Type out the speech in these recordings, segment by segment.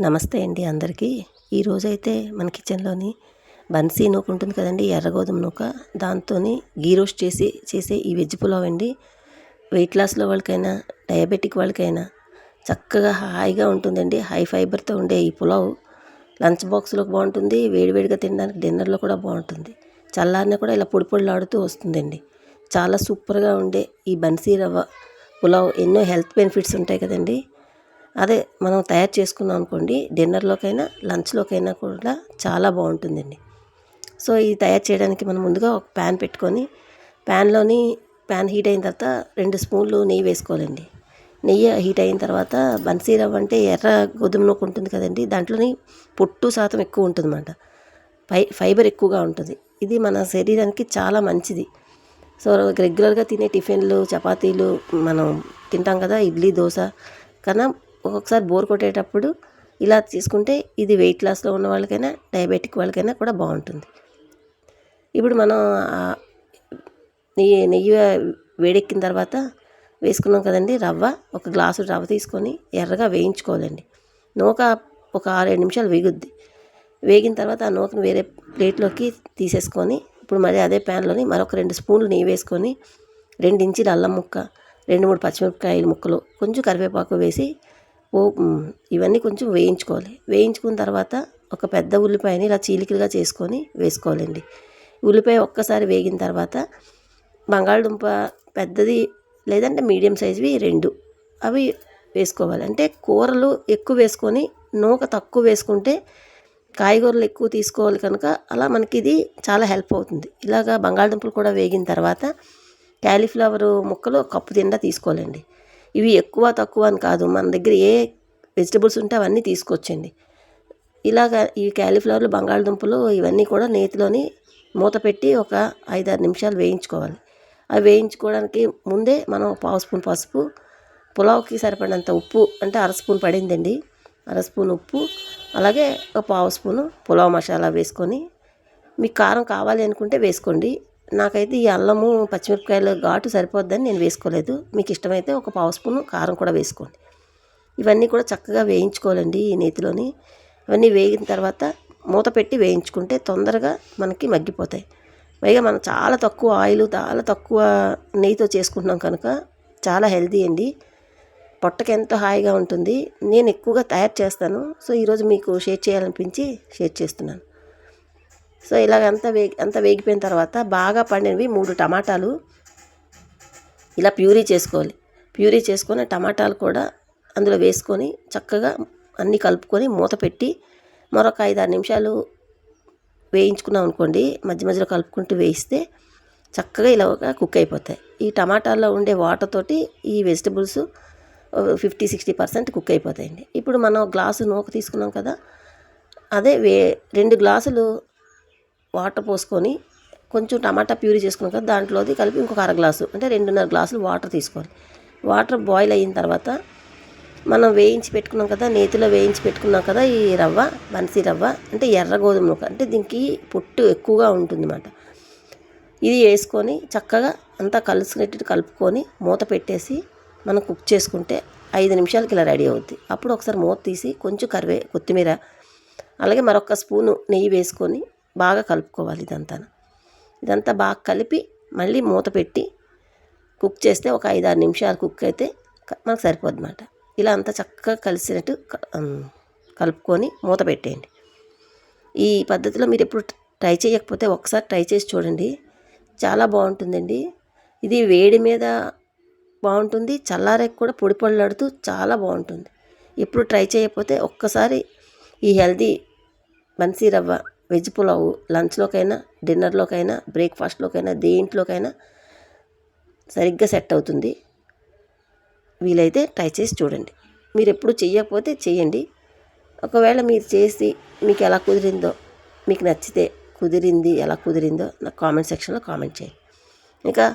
నమస్తే అండి అందరికీ. ఈరోజైతే మన కిచెన్లోని బన్సీ నూక ఉంటుంది కదండి ఎర్ర గోధుమ నూక. దాంతో గీ రోస్ట్ చేసి చేసే ఈ వెజ్ పులావ్ అండి. వెయిట్ లాస్లో వాళ్ళకైనా డయాబెటిక్ వాళ్ళకైనా చక్కగా హాయిగా ఉంటుందండి. హై ఫైబర్తో ఉండే ఈ పులావ్ లంచ్ బాక్స్లో బాగుంటుంది వేడివేడిగా తినడానికి డిన్నర్లో కూడా బాగుంటుంది. చల్లారిన కూడా ఇలా పొడి పొడిలాడుతూ వస్తుందండి. చాలా సూపర్గా ఉండే ఈ బన్సీ రవ్వ పులావ్. ఎన్నో హెల్త్ బెనిఫిట్స్ ఉంటాయి కదండి. అదే మనం తయారు చేసుకున్నాం అనుకోండి డిన్నర్లోకైనా లంచ్లోకైనా కూడా చాలా బాగుంటుందండి. సో ఇది తయారు చేయడానికి మనం ముందుగా ఒక ప్యాన్ పెట్టుకొని ప్యాన్లోని ప్యాన్ హీట్ అయిన తర్వాత రెండు స్పూన్లు నెయ్యి వేసుకోవాలండి. నెయ్యి హీట్ అయిన తర్వాత బన్సీ రవ్వ అంటే ఎర్ర గోధుమ నూక ఉంటుంది కదండి దాంట్లోని పొట్టు శాతం ఎక్కువ ఉంటుంది అన్నమాట ఫై ఫైబర్ ఎక్కువగా ఉంటుంది. ఇది మన శరీరానికి చాలా మంచిది. సో రెగ్యులర్గా తినే టిఫిన్లు చపాతీలు మనం తింటాం కదా ఇడ్లీ దోశ కన్నా ఒక్కొక్కసారి బోర్ కొట్టేటప్పుడు ఇలా తీసుకుంటే ఇది వెయిట్ లాస్లో ఉన్న వాళ్ళకైనా డయాబెటిక్ వాళ్ళకైనా కూడా బాగుంటుంది. ఇప్పుడు మనం నెయ్యి నెయ్యి వేడెక్కిన తర్వాత వేసుకున్నాం కదండి రవ్వ ఒక గ్లాసు రవ్వ తీసుకొని ఎర్రగా వేయించుకోవాలండి. నూక ఒక ఆరేడు నిమిషాలు వేగుద్ది. వేగిన తర్వాత ఆ నూకను వేరే ప్లేట్లోకి తీసేసుకొని ఇప్పుడు మరి అదే ప్యాన్లోని మరొక రెండు స్పూన్లు నెయ్యి వేసుకొని రెండు ఇంచులు అల్లం ముక్క రెండు మూడు పచ్చిమిరపకాయలు ముక్కలు కొంచెం కరివేపాకు వేసి ఇవన్నీ కొంచెం వేయించుకోవాలి. వేయించుకున్న తర్వాత ఒక పెద్ద ఉల్లిపాయని ఇలా చీలికలుగా చేసుకొని వేసుకోవాలండి. ఉల్లిపాయ ఒక్కసారి వేగిన తర్వాత బంగాళదుంప పెద్దది లేదంటే మీడియం సైజువి రెండు. అవి వేసుకోవాలి. అంటే కూరలు ఎక్కువ వేసుకొని నూక తక్కువ వేసుకుంటే కాయగూరలు ఎక్కువ తీసుకోవాలి కనుక అలా మనకి ఇది చాలా హెల్ప్ అవుతుంది. ఇలాగా బంగాళదుంపలు కూడా వేగిన తర్వాత క్యాలీఫ్లవర్ ముక్కలు కప్పు తిండా తీసుకోవాలండి. ఇవి ఎక్కువ తక్కువ అని కాదు. మన దగ్గర ఏ వెజిటబుల్స్ ఉంటే అవన్నీ తీసుకొచ్చండి. ఇలాగ ఈ క్యాలీఫ్లవర్లు బంగాళదుంపలు ఇవన్నీ కూడా నేతిలోని మూత పెట్టి ఒక ఐదారు నిమిషాలు వేయించుకోవాలి. అవి వేయించుకోవడానికి ముందే మనం పావు స్పూన్ పసుపు పులావ్కి సరిపడినంత ఉప్పు అంటే అర స్పూన్ పడిందండి. అర స్పూన్ ఉప్పు అలాగే ఒక పావు స్పూను పులావ్ మసాలా వేసుకొని మీకు కారం కావాలి అనుకుంటే వేసుకోండి. నాకైతే ఈ అల్లము పచ్చిమిరపకాయలు ఘాటు సరిపోద్దని నేను వేసుకోలేదు. మీకు ఇష్టమైతే ఒక పావు స్పూను కారం కూడా వేసుకోండి. ఇవన్నీ కూడా చక్కగా వేయించుకోవాలండి ఈ నేతిలోని. ఇవన్నీ వేగిన తర్వాత మూత పెట్టి వేయించుకుంటే తొందరగా మనకి మగ్గిపోతాయి. పైగా మనం చాలా తక్కువ ఆయిల్ చాలా తక్కువ నెయ్యితో చేసుకుంటున్నాం కనుక చాలా హెల్తీ అండి. పొట్టకి ఎంతో హాయిగా ఉంటుంది నేను ఎక్కువగా తయారు చేస్తాను. సో ఈరోజు మీకు షేర్ చేయాలనిపించి షేర్ చేస్తున్నాను. సో ఇలాగ అంతా వేగి అంతా వేగిపోయిన తర్వాత బాగా పండినవి మూడు టమాటాలు. ఇలా ప్యూరీ చేసుకోవాలి. ప్యూరీ చేసుకొని టమాటాలు కూడా అందులో వేసుకొని చక్కగా అన్నీ కలుపుకొని మూత పెట్టి మరొక ఐదు ఆరు నిమిషాలు వేయించుకున్నాం అనుకోండి మధ్య మధ్యలో కలుపుకుంటూ వేయిస్తే చక్కగా ఇలా కుక్ అయిపోతాయి. ఈ టమాటాల్లో ఉండే వాటర్ తోటి ఈ vegetables fifty sixty percent cook అయిపోతాయండి. ఇప్పుడు మనం గ్లాసు నూక తీసుకున్నాం కదా అదే వే రెండు గ్లాసులు వాటర్ పోసుకొని కొంచెం టమాటా ప్యూరీ చేసుకున్నాం కదా దాంట్లోది కలిపి ఇంకొక అర గ్లాసు అంటే రెండున్నర గ్లాసులు వాటర్ తీసుకోవాలి. వాటర్ బాయిల్ అయిన తర్వాత మనం వేయించి పెట్టుకున్నాం కదా నేతిలో వేయించి పెట్టుకున్నాం కదా ఈ రవ్వ బన్సీ రవ్వ అంటే ఎర్ర గోధుమ నూక అంటే దీనికి పొట్టు ఎక్కువగా ఉంటుందన్నమాట. ఇది వేసుకొని చక్కగా అంతా కలుసుకునేటట్టు కలుపుకొని మూత పెట్టేసి మనం కుక్ చేసుకుంటే ఐదు నిమిషాలకి ఇలా రెడీ అవుద్ది. అప్పుడు ఒకసారి మూత తీసి కొంచెం కరివే కొత్తిమీర అలాగే మరొక స్పూను నెయ్యి వేసుకొని బాగా కలుపుకోవాలి ఇదంతా ఇదంతా బాగా కలిపి మళ్ళీ మూత పెట్టి కుక్ చేస్తే ఒక ఐదు ఆరు నిమిషాలు కుక్ అయితే మనకు సరిపోద్ది అనమాట ఇలా అంతా చక్కగా కలిసినట్టు కలుపుకొని మూత పెట్టేయండి. ఈ పద్ధతిలో మీరు ఎప్పుడు ట్రై చేయకపోతే ఒకసారి ట్రై చేసి చూడండి. చాలా బాగుంటుందండి. ఇది వేడి మీద బాగుంటుంది. చల్లారేకి కూడా పొడి పొడిలాడుతూ చాలా బాగుంటుంది. ఎప్పుడు ట్రై చేయకపోతే ఒక్కసారి ఈ హెల్దీ బన్సీ రవ్వ వెజ్ పులావ్ లంచ్లోకైనా డిన్నర్లోకైనా బ్రేక్ఫాస్ట్లోకైనా దేంట్లోకైనా సరిగ్గా సెట్ అవుతుంది. వీలైతే ట్రై చేసి చూడండి. మీరు ఎప్పుడు చేయకపోతే చేయండి ఒకవేళ మీరు చేసి మీకు ఎలా కుదిరిందో మీకు నచ్చితే కుదిరింది ఎలా కుదిరిందో నాకు కామెంట్ సెక్షన్లో కామెంట్ చేయండి. ఇంకా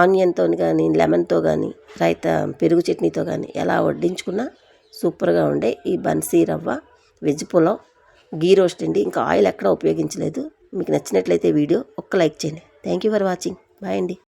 ఆనియన్తో కానీ లెమన్తో కానీ రైత పెరుగు చట్నీతో కానీ ఎలా వడ్డించుకున్నా సూపర్గా ఉండే ఈ బన్సీ రవ్వ వెజ్ పులావ్ గీ రోస్ట్ అండి. ఇంకా ఆయిల్ ఎక్కడ ఉపయోగించలేదు. మీకు నచ్చినట్లయితే వీడియో ఒక్క లైక్ చేయండి. Thank you for watching bye అండి.